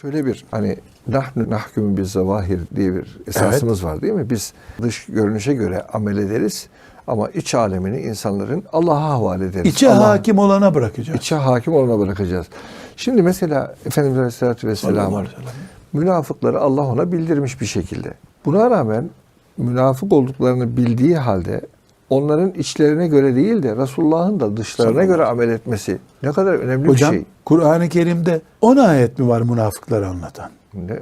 Şöyle bir hani nahnu nahkumu bir zavahir diye bir esasımız var değil mi? Biz dış görünüşe göre amel ederiz ama iç alemini insanların Allah'a havale ederiz. İçe Allah- hakim olana bırakacağız. İçe hakim olana bırakacağız. Şimdi mesela Efendimiz Aleyhisselatü Sallallahu Vesselam'ın aleyhi ve sellem. münafıkları Allah ona bildirmiş bir şekilde. Buna rağmen münafık olduklarını bildiği halde onların içlerine göre değil de Resulullah'ın da dışlarına göre amel etmesi ne kadar önemli Hocam bir şey. Kur'an-ı Kerim'de 10 ayet mi var münafıkları anlatan? Ne,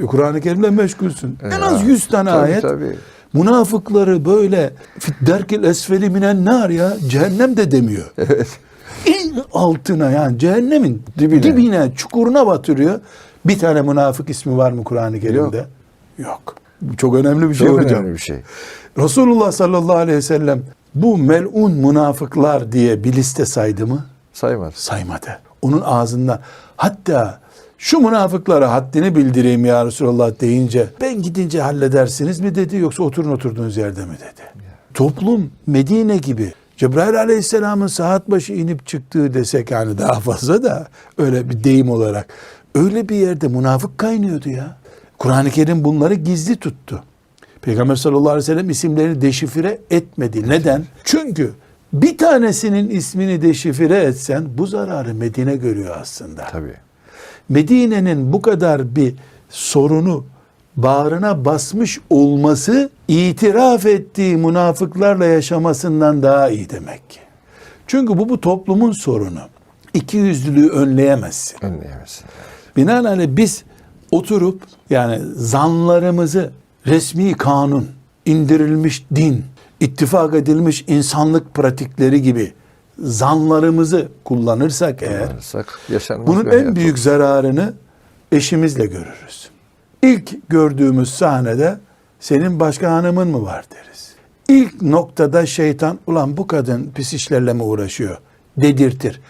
E, Kur'an-ı Kerim'le meşgulsün. en Ya, az 100 tane tabii, ayet. tabii. Münafıkları böyle fit derkil esfeli minen nar ya cehennem de demiyor. Evet. En altına yani cehennemin Dibine. dibine, çukuruna batırıyor. Bir tane münafık ismi var mı Kur'an-ı Kerim'de? Yok. Bu çok önemli bir şey Çok hocam. önemli bir şey. Resulullah sallallahu aleyhi ve sellem bu melun münafıklar diye bir liste saydı mı? Saymaz. saymadı. Onun ağzından hatta şu münafıklara haddini bildireyim ya Resulallah deyince ben gidince halledersiniz mi dedi yoksa oturun oturduğunuz yerde mi dedi. Toplum Medine gibi Cebrail aleyhisselamın saat başı inip çıktığı desek yani daha fazla da öyle bir deyim olarak öyle bir yerde münafık kaynıyordu ya. Kur'an-ı Kerim bunları gizli tuttu. Peygamber sallallahu aleyhi ve sellem isimlerini deşifre etmedi. Neden? Çünkü bir tanesinin ismini deşifre etsen bu zararı Medine görüyor aslında. Tabii. Medine'nin bu kadar bir sorunu bağrına basmış olması itiraf ettiği münafıklarla yaşamasından daha iyi demek ki. Çünkü bu bu toplumun sorunu. İki yüzlülüğü önleyemezsin. Önleyemezsin. Binaenaleyh biz oturup yani zanlarımızı resmi kanun, indirilmiş din, ittifak edilmiş insanlık pratikleri gibi zanlarımızı kullanırsak eğer Kullanırsak bunun en büyük olur. zararını eşimizle görürüz. İlk gördüğümüz sahnede senin başka hanımın mı var deriz. İlk noktada şeytan ulan bu kadın pis işlerle mi uğraşıyor dedirtir.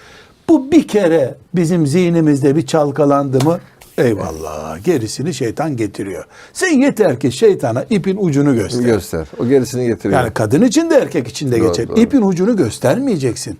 Bu bir kere bizim zihnimizde bir çalkalandı mı eyvallah gerisini şeytan getiriyor. Sen yeter ki şeytana ipin ucunu göster. göster. O gerisini getiriyor. Yani kadın için de erkek için de Doğru, geçer. doğru. İpin ucunu göstermeyeceksin.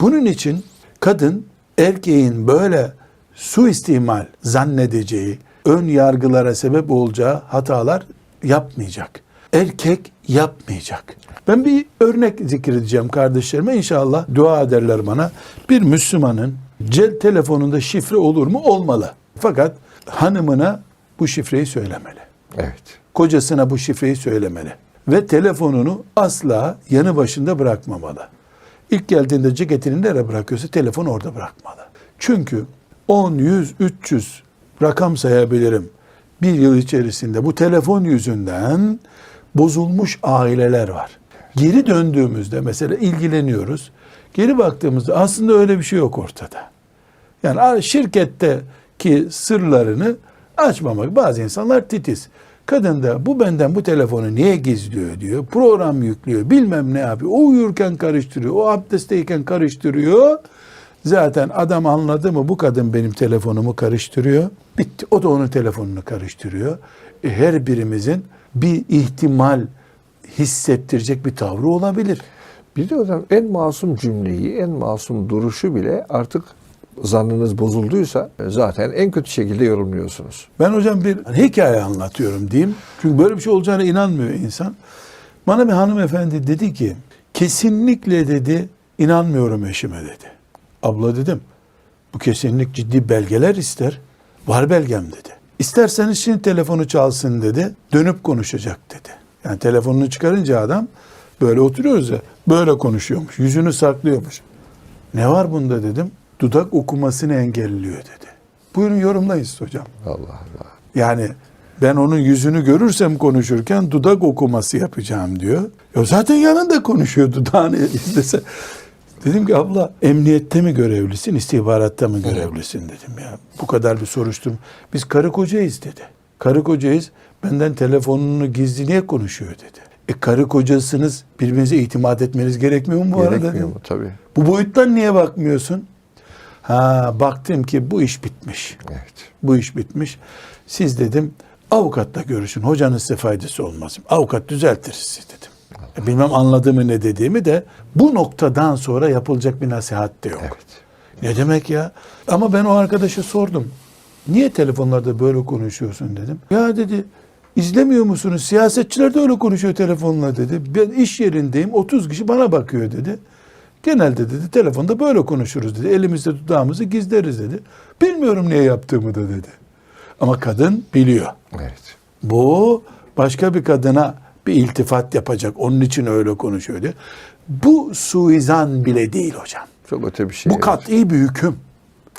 Bunun için kadın erkeğin böyle suistimal zannedeceği, ön yargılara sebep olacağı hatalar yapmayacak. Erkek yapmayacak. Ben bir örnek zikredeceğim kardeşlerime. İnşallah dua ederler bana. Bir Müslümanın cep telefonunda şifre olur mu? Olmalı. Fakat hanımına bu şifreyi söylemeli evet. kocasına bu şifreyi söylemeli. Ve telefonunu asla yanı başında bırakmamalı. İlk geldiğinde ceketini nereye bırakıyorsa telefonu orada bırakmalı. Çünkü 10, 100, 300 rakam sayabilirim. Bir yıl içerisinde bu telefon yüzünden bozulmuş aileler var. Geri döndüğümüzde mesela ilgileniyoruz. Geri baktığımızda aslında öyle bir şey yok ortada. Yani şirketteki sırlarını açmamak. Bazı insanlar titiz. Kadın da bu benden bu telefonu niye gizliyor diyor. Program yüklüyor. Bilmem ne yapıyor. O uyurken karıştırıyor. O abdestteyken karıştırıyor. Zaten adam anladı mı bu kadın benim telefonumu karıştırıyor. Bitti. O da onun telefonunu karıştırıyor. E, her birimizin bir ihtimal hissettirecek bir tavrı olabilir. Bir de hocam en masum cümleyi, en masum duruşu bile artık zannınız bozulduysa zaten en kötü şekilde yorumluyorsunuz. Ben hocam bir hikaye anlatıyorum diyeyim. Çünkü böyle bir şey olacağına inanmıyor insan. Bana bir hanımefendi dedi ki kesinlikle dedi inanmıyorum eşime dedi. Abla dedim bu kesinlik ciddi belgeler ister. Var belgem dedi. İsterseniz şimdi telefonu çalsın dedi. Dönüp konuşacak dedi. Yani telefonunu çıkarınca adam böyle oturuyoruz ya böyle konuşuyormuş. Yüzünü saklıyormuş. Ne var bunda dedim. Dudak okumasını engelliyor dedi. Buyurun yorumlayın hocam. Allah Allah. Yani ben onun yüzünü görürsem konuşurken dudak okuması yapacağım diyor. Ya zaten yanında konuşuyor dudağını izlese. Dedim ki abla emniyette mi görevlisin, istihbaratta mı görevlisin dedim ya. Bu kadar bir soruşturma. Biz karı kocayız dedi. Karı kocayız. Benden telefonunu gizli niye konuşuyor dedi. E karı kocasınız birbirinize itimat etmeniz gerekmiyor mu bu arada? Gerekmiyor mu? Tabii. Bu boyuttan niye bakmıyorsun? Ha baktım ki bu iş bitmiş. Evet. Bu iş bitmiş. Siz dedim avukatla görüşün. Hocanın size faydası olmaz. Avukat düzeltir sizi dedim. E, Bilmem anladığımı ne dediğimi de bu noktadan sonra yapılacak bir nasihat de yok. Evet. Ne demek ya? Ama ben o arkadaşa sordum. Niye telefonlarda böyle konuşuyorsun dedim. Ya dedi izlemiyor musunuz? Siyasetçiler de öyle konuşuyor telefonla dedi. Ben iş yerindeyim 30 kişi bana bakıyor dedi. Genelde dedi telefonda böyle konuşuruz dedi. Elimizde dudağımızı gizleriz dedi. Bilmiyorum niye yaptığımı da dedi. Ama kadın biliyor. Evet. Bu başka bir kadına bir iltifat yapacak. Onun için öyle konuşuyor diye. Bu suizan bile değil hocam. Çok öte bir şey. Bu evet. kat'i bir hüküm.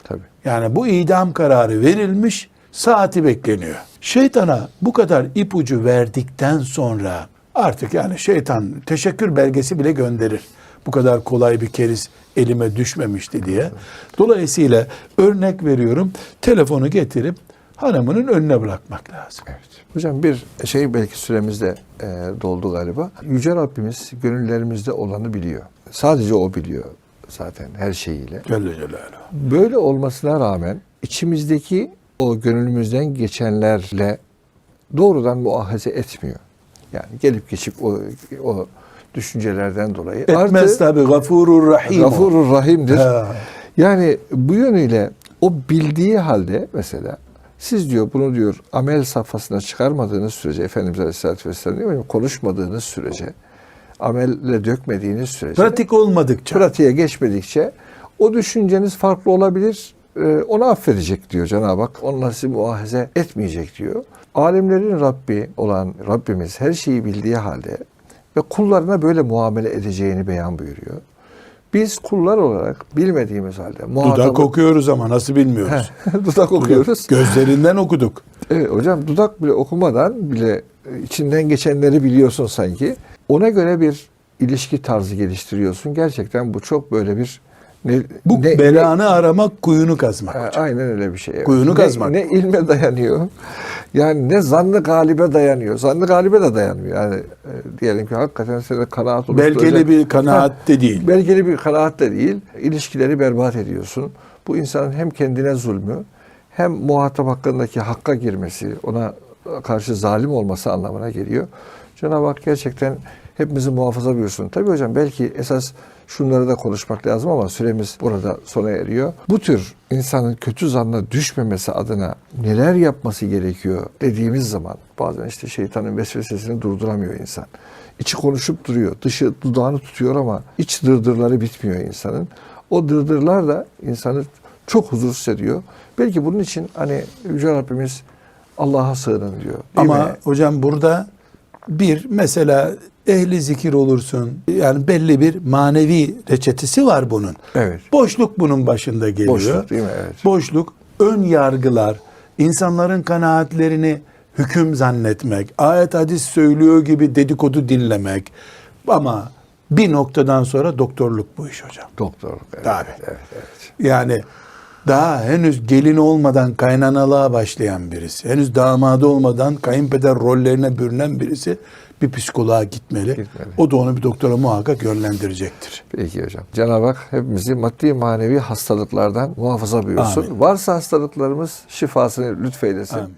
Tabii. Yani bu idam kararı verilmiş, saati bekleniyor. Şeytana bu kadar ipucu verdikten sonra artık yani şeytan teşekkür belgesi bile gönderir. Bu kadar kolay bir keriz elime düşmemişti diye. Dolayısıyla örnek veriyorum telefonu getirip hanımının önüne bırakmak lazım. Evet. Hocam bir şey belki süremizde e, doldu galiba. Yüce Rabbimiz gönüllerimizde olanı biliyor. Sadece o biliyor zaten her şeyiyle. Celle Celaluhu. Böyle olmasına rağmen içimizdeki o gönlümüzden geçenlerle doğrudan muahaze etmiyor. Yani gelip geçip o, o düşüncelerden dolayı. Etmez tabi gafurur rahim. Gafurur Rahim'dir. Ha. Yani bu yönüyle o bildiği halde mesela siz diyor bunu diyor amel safhasına çıkarmadığınız sürece Efendimiz Aleyhisselatü Vesselam diyor konuşmadığınız sürece amelle dökmediğiniz sürece Pratik olmadıkça. pratiğe geçmedikçe o düşünceniz farklı olabilir. Ee, onu affedecek diyor Cenab-ı Hak. Onunla sizi muahaze etmeyecek diyor. Alemlerin Rabbi olan Rabbimiz her şeyi bildiği halde ve kullarına böyle muamele edeceğini beyan buyuruyor. Biz kullar olarak bilmediğimiz halde Dudak muhatabı... okuyoruz ama nasıl bilmiyoruz. dudak okuyoruz. Gözlerinden okuduk. Evet hocam dudak bile okumadan bile e, içinden geçenleri biliyorsun sanki. Ona göre bir ilişki tarzı geliştiriyorsun. Gerçekten bu çok böyle bir ne, Bu ne- belanı aramak, kuyunu kazmak. Hocam. aynen öyle bir şey. evet. Kuyunu ne, kazmak. Ne ilme dayanıyor. Yani ne zannı galibe dayanıyor. Zannı galibe de dayanmıyor. Yani e, diyelim ki hakikaten size kanaat oluşturacak. Belgeli bir kanaat de değil. Belgeli bir kanaat da değil. İlişkileri berbat ediyorsun. Bu insanın hem kendine zulmü hem muhatap hakkındaki hakka girmesi, ona karşı zalim olması anlamına geliyor. Cenab-ı Hak gerçekten hepimizi muhafaza buyursun. Tabii hocam belki esas şunları da konuşmak lazım ama süremiz burada sona eriyor. Bu tür insanın kötü zanna düşmemesi adına neler yapması gerekiyor dediğimiz zaman bazen işte şeytanın vesvesesini durduramıyor insan. İçi konuşup duruyor. Dışı dudağını tutuyor ama iç dırdırları bitmiyor insanın. O dırdırlar da insanı çok huzursuz ediyor. Belki bunun için hani Yüce Rabbimiz Allah'a sığının diyor. Ama mi? hocam burada bir mesela ehli zikir olursun. Yani belli bir manevi reçetesi var bunun. Evet. Boşluk bunun başında geliyor. Boşluk değil mi? Evet. Boşluk, ön yargılar, insanların kanaatlerini hüküm zannetmek, ayet hadis söylüyor gibi dedikodu dinlemek. Ama bir noktadan sonra doktorluk bu iş hocam. Doktorluk. Evet, Tabii. Evet, evet. Yani daha henüz gelin olmadan kaynanalığa başlayan birisi, henüz damadı olmadan kayınpeder rollerine bürünen birisi bir psikoloğa gitmeli. Gitmeli. O da onu bir doktora muhakkak yönlendirecektir. Peki hocam. Cenab-ı Hak hepimizi maddi manevi hastalıklardan muhafaza buyursun. Amin. Varsa hastalıklarımız şifasını lütfeylesin. Amin.